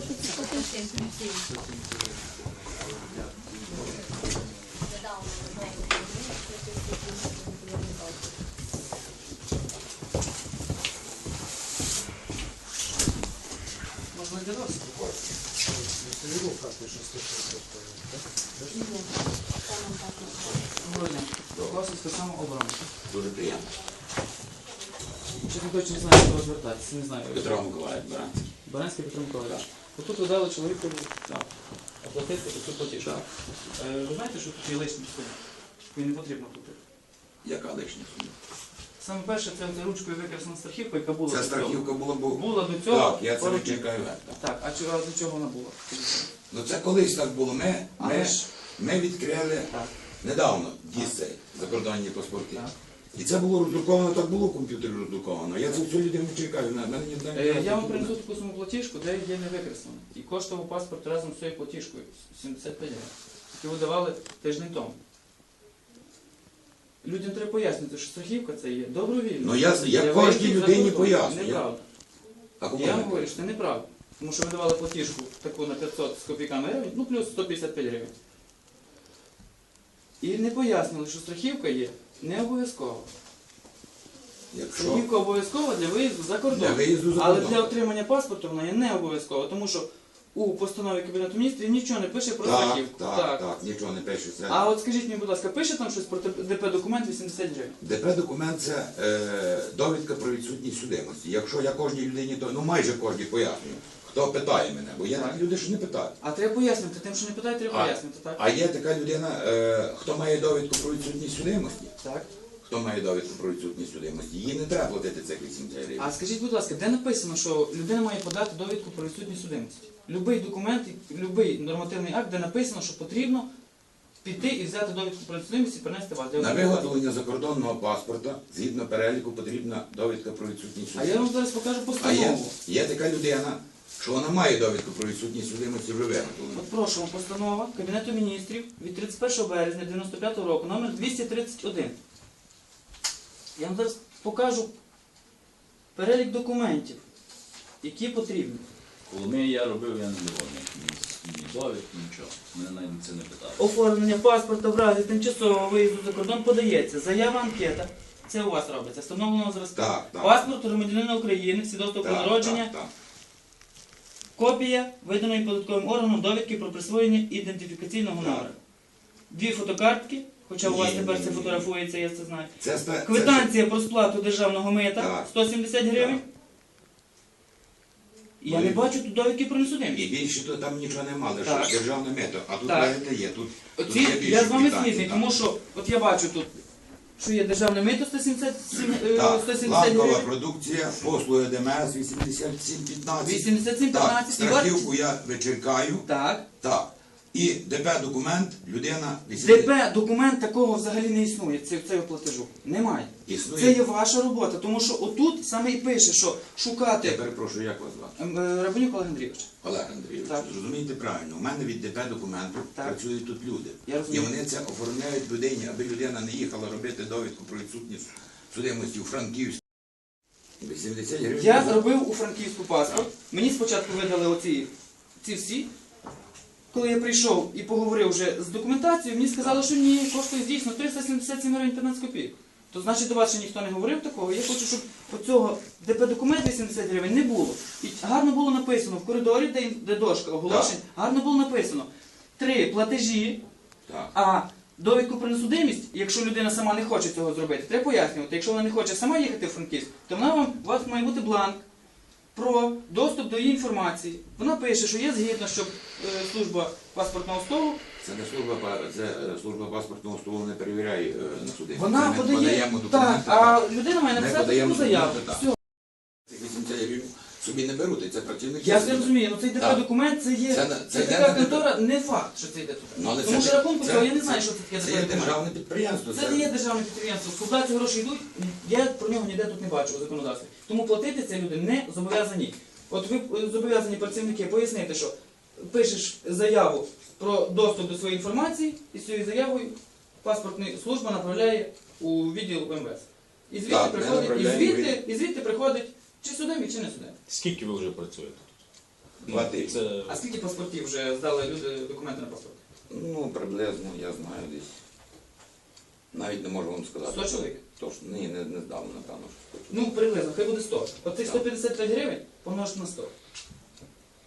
сказали, що. Можна для самооборона. Дуже приємно. Чесно кажучи, не знаю, до кого звертатися, не знаю. Петро Миколаївич Баранський. Баранський Петро Миколаївич. Отут ви дали чоловіку оплатити цю платіжку. Е, Ви знаєте, що тут є лишні суми? Він не потрібно платити. Яка лишня сума? Саме перше, це ручкою викреслена страхівка, яка була Це до цього. страхівка була, бо... Була до цього. Так, я це не Так, а чого, а до чого вона була? Ну це колись так було. Ми, Але ж- ми відкрили недавно дійс цей, закордонні паспорти. Так. І це було роздруковано, так було в комп'ютері роздруковано. Я це всю людину чекаю. На мене ні одна Е, Я вам принесу таку саму платіжку, де є не викреслено. І коштував паспорт разом з цією платіжкою 75 гривень. Яку видавали тиждень тому. Людям треба пояснити, що страхівка це є добровільно. Ну, я- я кожній людині пояснюю. Неправда. А кому Я вам говорю, що це неправда. Тому що ви давали платіжку таку на 500 з копійками гривень, ну плюс 155 гривень. І не пояснили, що страхівка є не обов'язкова. Якщо Страхівка обов'язкова для виїзду за кордон. для виїзду за Але кордон. для отримання паспорту вона є не обов'язкова, тому що у постанові Кабінету міністрів нічого не пише про Так, страхівку. так, так, нічого не пишеться. А от скажіть мені, будь ласка, пише там щось про ДП документ 80 гривень? ДП документ це е, довідка про відсутність судимості. Якщо я кожній людині, то ну майже кожній пояснюю, хто питає мене, бо є Так. такі люди, що не питають. А треба пояснити, тим, що не питають, треба А. пояснити, так? А є така людина, е, хто має довідку про відсутність судимості, Так. хто має довідку про відсутність судимості, їй не треба платити цих 80 гривень. А скажіть, будь ласка, де написано, що людина має подати довідку про відсутність судимості? Любий документ, любий нормативний акт, де написано, що потрібно піти і взяти довідку про судимість і принести вас. На виготовлення закордонного паспорта, згідно переліку, потрібна довідка про відсутність А я вам зараз покажу А є, постанову. є така людина, що вона має довідку про відсутність судимості виготовлена. От прошу вам постанова Кабінету міністрів від 31 березня 95 року, номер 231. Я вам зараз покажу перелік документів, які потрібні. Коли я робив, я не було ні, ні довідки, нічого. Мене навіть це не питали. Оформлення паспорта в разі тимчасового виїзду за кордон подається. Заява анкета. Це у вас робиться. Встановленого зразка. Так, так. Паспорт громадянина України, свідоцтво про Так, народження, так, так. Копія виданої податковим органом довідки про присвоєння ідентифікаційного номера. Дві фотокартки, хоча у вас тепер це фотографується, я це знаю. Це, це, Квитанція про сплату державного мита Так. 170 гривень. Я не бачу тут довідки про І несудимість. більше то там нічого нема, лише Так. державне мето. А тут Так. навіть не є. Тут, тут Оці, є більше я з вами квитанцій, згідний, так. тому що от я бачу тут, що є державне мито 177, е, Так, 170 ланкова гривень, продукція, послуги ДМС 8715. 87,15 Так, 15 і страхівку я вичеркаю. так. Так. І ДП документ, людина ДП документ такого взагалі не існує, це, цього платежу. Немає. Існує. Це є ваша робота, тому що отут саме і пише, що Я шукати перепрошую, як вас звати? Ем, е, Рабанюк Олег Андрійович. Олег Андрійович, Так. зрозумійте правильно, у мене від ДП документу Так. працюють тут люди. Я розумію. І вони це оформляють людині, аби людина не їхала робити довідку про відсутність судимості у Франківську. 80 гривень. Я зробив у Франківську паспорт. Мені спочатку видали оці ці всі. Коли я прийшов і поговорив вже з документацією, мені сказали, що ні, коштує дійсно 377 гривень 15 копійок. То значить до вас ще ніхто не говорив такого. Я хочу, щоб оцього ДП документ 80 гривень не було. І гарно було написано в коридорі, де, де дошка оголошень, гарно було написано три платежі, Так. а довідку про несудимість, якщо людина сама не хоче цього зробити, треба пояснювати. Якщо вона не хоче сама їхати в Франківськ, то вона вам у вас має бути бланк про доступ до її інформації. Вона пише, що є згідно, щоб е, служба паспортного столу Це не служба, це е, служба паспортного столу не перевіряє е, на судимість. вона подає так, а людина має написати заяву. документи, так. Все. Цих 80 гривень собі не беруть, і це працівники. Я суду. розумію, ну цей ДП Так. документ це є Це на- це, це йде така на ДП. контора, не факт, що це йде. Ну, але Тому це- що рахунку це- цього я не це- знаю, що це таке Це ДП є документ. державне підприємство. Це не є державне підприємство. Куди ці гроші йдуть, я про нього ніде тут не бачу у законодавстві. Тому платити ці люди не зобов'язані. От ви е, зобов'язані працівники пояснити, що пишеш заяву про доступ до своєї інформації, і з цією заявою паспортна служба направляє у відділ МВС. І звідти Так, ми приходить, і направляємо звідти, і звідти приходить чи судимий, чи не судимий. Скільки ви вже працюєте? Два тижні. Це А скільки паспортів вже здали люди документи на паспорт? Ну, приблизно, я знаю десь. Навіть не можу вам сказати. 100 чоловік? Точно, ні, не, не здав, напевно. що 100 чоловік. Ну, приблизно, хай буде 100. От цих 155 гривень помножити на 100.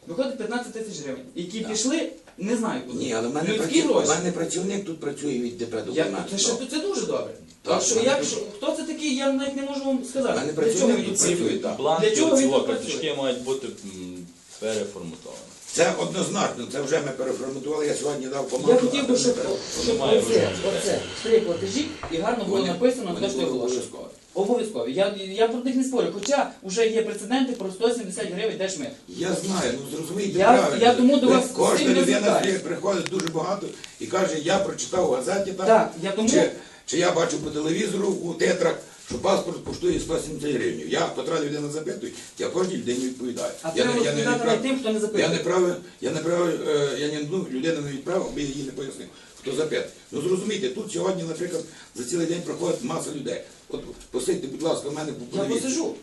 Виходить 15 тисяч гривень. Які Так. пішли, не знаю куди. Ні, але в мене, Людські гроші. в мене працівник тут працює від ДП Я, документ. це, ще, це дуже добре. Так, Так, що, як, що, хто це такий, я навіть не можу вам сказати. В мене Для чого працівник він тут працює, працює? так. бланки Для чого він цього тут карточки мають бути м, переформатовані. Це однозначно, це вже ми переформатували, я сьогодні дав команду. Я хотів би, щоб, щоб Немає оце, варіантів. оце, три платежі і гарно було Вони- написано вони те, що я були оголошую. обов'язкові. Обов'язково. Я, я про них не спорю. Хоча вже є прецеденти про 170 гривень держмит. Я знаю, ну зрозумійте Я- правильно. я тому до Ви- вас з Кожна цим не людина звертаюсь. приходить дуже багато і каже, я прочитав у газеті так, Так, я тому- чи, чи я бачу по телевізору у тетрах, що паспорт коштує 170 гривень. Я котра людина запитую, я кожній людині відповідаю. А я, треба не- я, не відправ- тим, хто не запитує. Я не правив, я не правив, е, я не ну, людину не відправив, аби я її не пояснив, хто запитує. Ну зрозумійте, тут сьогодні, наприклад, за цілий день проходить маса людей. От посидьте, будь ласка, в мене по Я посижу.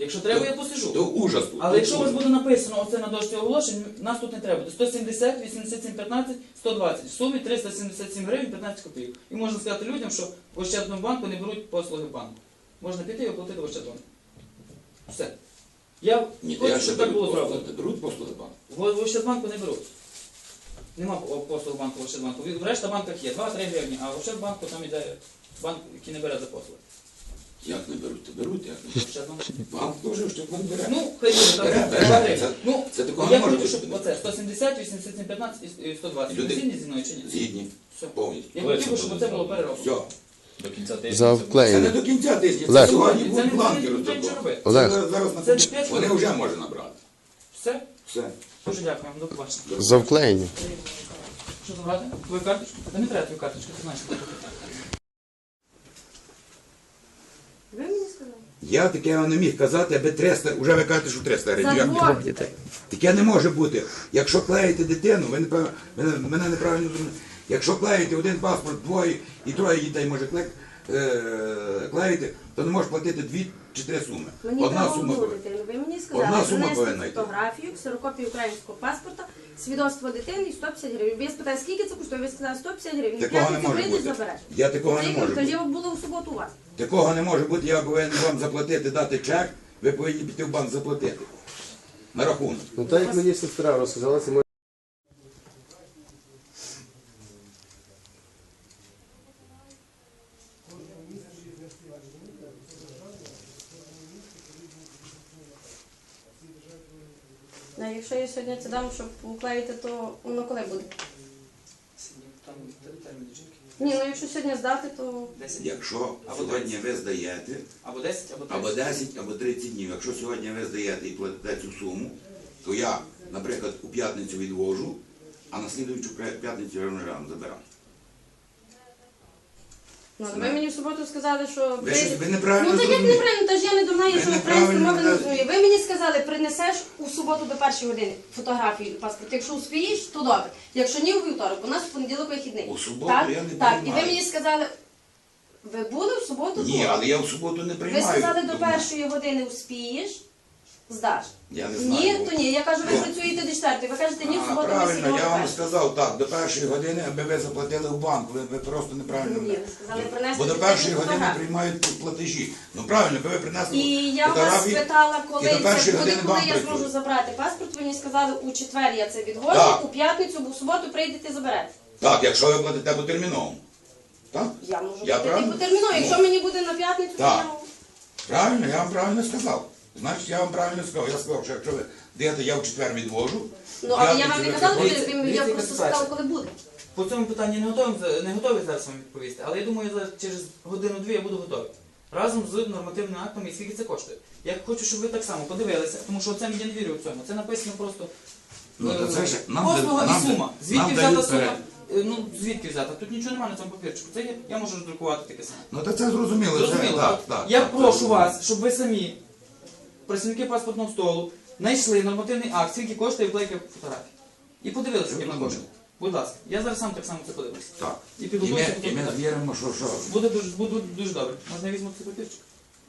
Якщо треба, я посижу. До ужасу. Але до якщо у вас ужасу. буде написано оце на дошці оголошень, нас тут не треба буде. 170, 87, 15, 120. В сумі 377 гривень 15 копійок. І можна сказати людям, що в Ощадному банку не беруть послуги банку. Можна піти і оплатити в Ощадбанку. Все. Я Ні, хочу, я щоб так було послуги, зроблено. беруть послуги банку. В, в Ощадбанку не беруть. Нема послуг банку в Ощадбанку. В решта банках є 2-3 гривні, а в Ощадбанку там іде банк, який не бере за послуги. Як не беруть, то беруть, як не беруть. Ощадбанку. Банк теж, що банк бере. Ну, хай буде там Бере, бере. два гривні. Ну, це такого я не може хочу, щоб бути. оце 170, 87, 15 і 120. Люди- згідні зі мною чи ні? Згідні. Все. Повністю. Я хотів би, щоб це було перероблено. Все. До кінця тижня. Це не Завклеєно. до кінця тижня, це Олег. сьогодні Це не- будуть бланки це не- це нічого робити. Олег. Це зараз на Це кухні. п'ять Вони хвилин. вже можуть набрати. Все? Все. Дуже дякую вам, до побачення. Завклеєні. Що забрати? Твою карточку? Та не треба твою карточку, ти знаєш. Ви мені сказали? Я таке не міг казати, аби 300, вже ви кажете, що 300 гривень. Дітей. Таке не може бути. Якщо клеїте дитину, ви не мене, мене неправильно. Якщо клеїте один паспорт, двоє і троє дітей може кле, е, клеїти, то не можеш платити дві чи три суми. Мені Одна треба сума. одну повинна. дитину. Ви мені Одна сказали, сума повинна принести йти. фотографію, ксерокопію українського паспорта, свідоцтво дитини і 150 гривень. Я спитаю, скільки це коштує? Ви сказали 150 гривень. Такого не П'ятницю може прийдеш, бути. забереш. Я такого не можу Тоді бути. було в суботу у вас. Такого не може бути, я повинен вам заплатити, дати чек, ви повинні піти в банк заплатити. На рахунок. Ну так як мені сестра розказала, це А якщо я сьогодні це дам, щоб уклеїти, то воно коли буде? Там термін жінки. Ні, ну якщо сьогодні здати, то 10. Якщо Або сьогодні ви здаєте, Або 10, або 30. або 10, або 30 днів, якщо сьогодні ви здаєте і платите цю суму, то я, наприклад, у п'ятницю відвожу, а на слідуючу п'ятницю я вже рано забираю. Ну, ви мені в суботу сказали, що Ви, щось- ви неправильно Ну так як зрозуміли. неправильно, та ж я не дурна, я Ви що неправильно українську мови не мене- розумію. Ви мені сказали, принесеш у суботу до першої години фотографію паспорт. Якщо успієш, то добре. Якщо ні, у вівторок, у нас в понеділок вихідний. У суботу так? я не Так, і ви приймаю. мені сказали, ви були в суботу? Ні, але я в суботу не Ви сказали, до першої години успієш, здаш. Я не Ні, то ні. Я кажу, ви працюєте до четвертої. Ви кажете, ні, в А, суботу ми правильно, я вам сказав так, до першої години, аби ви заплатили в банк. Ви, ви просто неправильно. Ні, ви сказали, принести Бо до першої години фотографію. приймають платежі. Ну правильно, аби ви принесли І я вас фотографії. спитала, коли і до це першої буде, години коли банк я працює. зможу забрати паспорт. Ви мені сказали, у четвер я це відвожу, Так. у п'ятницю, бо в суботу прийдете заберете. Так, якщо ви платите по терміновому. Так? Я можу Я платити правильно? по терміну. Якщо Ну. мені буде на п'ятницю, то Так. я можу. Правильно, я вам правильно сказав. Значить, я вам правильно сказав. Я сказав, що якщо ви даєте, я в четвер відвожу. Ну, але я вам не ви казала, коли ви- я просто сказала, коли буде. По цьому питанні не готовий, не готовий зараз вам відповісти, але я думаю, за через годину-дві я буду готовий. Разом з нормативними актами і скільки це коштує. Я хочу, щоб ви так само подивилися, тому що це я не вірю в цьому. Це написано просто Ну, е, то це ж нам послуга дають- і нам сума. Звідки нам взята дають сума? перед- Е, Ну, звідки взята? Тут нічого немає на цьому папірчику. Це є, я можу роздрукувати таке саме. Ну то це зрозуміло. Це, Зрозуміло? так, так, я так, прошу так. вас, щоб ви самі, працівники паспортного столу, знайшли нормативний акт, скільки коштує вклейка фотографій. І подивилися, скільки вона коштує. Будь ласка, я зараз сам так само це подивлюся. Так. І І ми, потім і ми віримо, що, що. Буде дуже, буде дуже добре. Можна я візьму цей папірчик?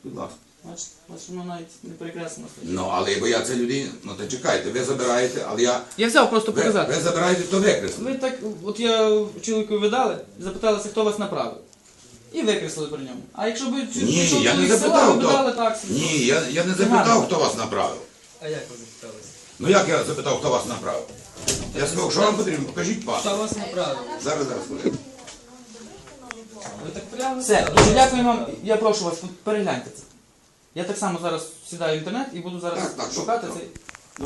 Будь ласка. Бачите, бачите, воно навіть не перекреслено. стоїть. Ну, але бо я це людині, ну то чекайте, ви забираєте, але я. Я взяв просто Ви, показати. ви забираєте, то викреслили. Ви так, от я чоловіку видали, запиталися, хто вас направив. І викреслили при ньому. А якщо б чи- Ні, я не чоловік села, запитав, ви б хто. дали так собі. Ні, я, я не запитав, хто вас направив. А як ви запиталися? Ну як я запитав, хто вас направив? Я сказав, що вам потрібно, покажіть пас. Хто вас направив? Зараз, зараз. хвилину. Ви так прямо Все, дуже дякую вам. Я прошу вас, перегляньте це. Я так само зараз сідаю в інтернет і буду зараз Так, так, шукати добре, цей.